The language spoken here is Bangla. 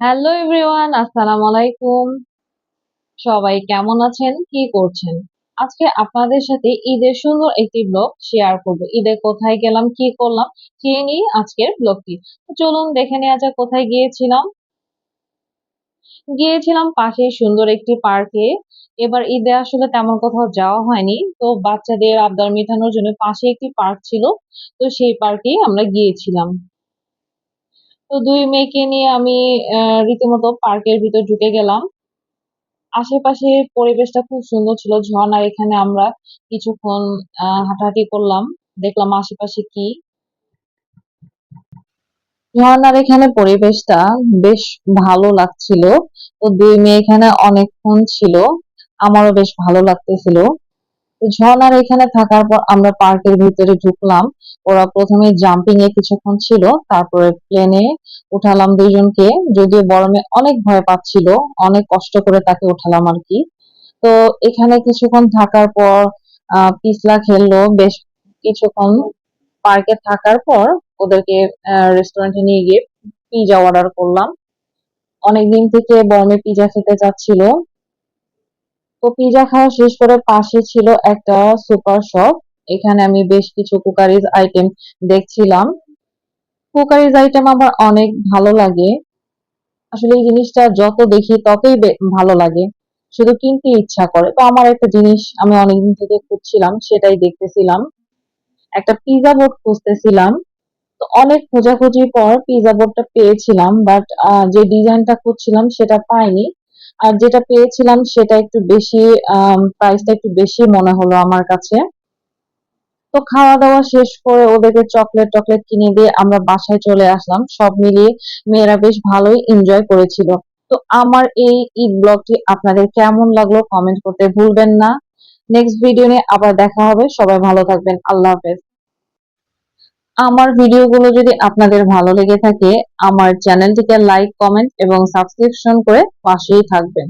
হ্যালো এভরিওয়ান আসসালামু আলাইকুম। সবাই কেমন আছেন? কি করছেন? আজকে আপনাদের সাথে ঈদের সুন্দর একটি ব্লগ শেয়ার করব। ঈদে কোথায় গেলাম, কি করলাম সে নিয়ে আজকের ব্লগটি চলুন দেখে নেওয়া যাক কোথায় গিয়েছিলাম। গিয়েছিলাম পাশে সুন্দর একটি পার্কে। এবার ঈদে আসলে তেমন কোথাও যাওয়া হয়নি। তো বাচ্চাদের আবদার মেটানোর জন্য পাশে একটি পার্ক ছিল। তো সেই পার্কেই আমরা গিয়েছিলাম। তো দুই মেয়েকে নিয়ে আমি রীতিমতো পার্কের ভিতর ঢুকে গেলাম। আশেপাশে পরিবেশটা খুব সুন্দর ছিল। ঝর্ণার এখানে আমরা কিছুক্ষণ হাঁটাহাঁটি করলাম। দেখলাম আশেপাশে কি? ঝর্ণার এখানে পরিবেশটা বেশ ভালো লাগছিল। তো দুই মেয়ে এখানে অনেকক্ষণ ছিল। আমারও বেশ ভালো লাগতেছিল। ঝর্ণার এখানে থাকার পর আমরা পার্কের ভিতরে ঢুকলাম। ওরা প্রথমে জাম্পিং এ কিছুক্ষণ ছিল, তারপরে প্লেনে উঠালাম দুইজনকে। যদিও বরমে অনেক ভয় পাচ্ছিল, অনেক কষ্ট করে তাকে উঠালাম আর কি। তো এখানে কিছুক্ষণ থাকার পর পিছলা খেললো। বেশ কিছুক্ষণ পার্কে থাকার পর ওদেরকে রেস্টুরেন্টে নিয়ে গিয়ে পিজা অর্ডার করলাম। অনেকদিন থেকে বর্মে পিজা খেতে চাচ্ছিল। তো পিজা খাওয়া শেষ করে পাশে ছিল একটা সুপার শপ এখানে আমি বেশ কিছু কুকারিজ আইটেম দেখছিলাম। কুকারিজ আইটেম আমার অনেক ভালো লাগে। আসলে এই জিনিসটা যত দেখি ততই ভালো লাগে। শুধু কিনতে ইচ্ছা করে। তো আমার একটা জিনিস আমি অনেকদিন থেকে খুঁজছিলাম, সেটাই দেখতেছিলাম। একটা পিজা বোর্ড খুঁজতেছিলাম। তো অনেক খোঁজাখুঁজির পর পিজা বোর্ডটা পেয়েছিলাম বাট যে ডিজাইনটা খুঁজছিলাম সেটা পাইনি। আর যেটা পেয়েছিলাম সেটা একটু বেশি প্রাইসটা একটু বেশি মনে হলো আমার কাছে। তো খাওয়া দাওয়া শেষ করে ওদেরকে চকলেট টকলেট কিনে দিয়ে আমরা বাসায় চলে আসলাম। সব মিলিয়ে মেয়েরা বেশ ভালোই এনজয় করেছিল। তো আমার এই ঈদ ব্লগটি আপনাদের কেমন লাগল কমেন্ট করতে ভুলবেন না। নেক্সট ভিডিও নিয়ে আবার দেখা হবে। সবাই ভালো থাকবেন। আল্লাহ হাফেজ। আমার ভিডিওগুলো যদি আপনাদের ভালো লেগে থাকে, আমার চ্যানেলটিকে লাইক কমেন্ট এবং সাবস্ক্রিপশন করে পাশেই থাকবেন।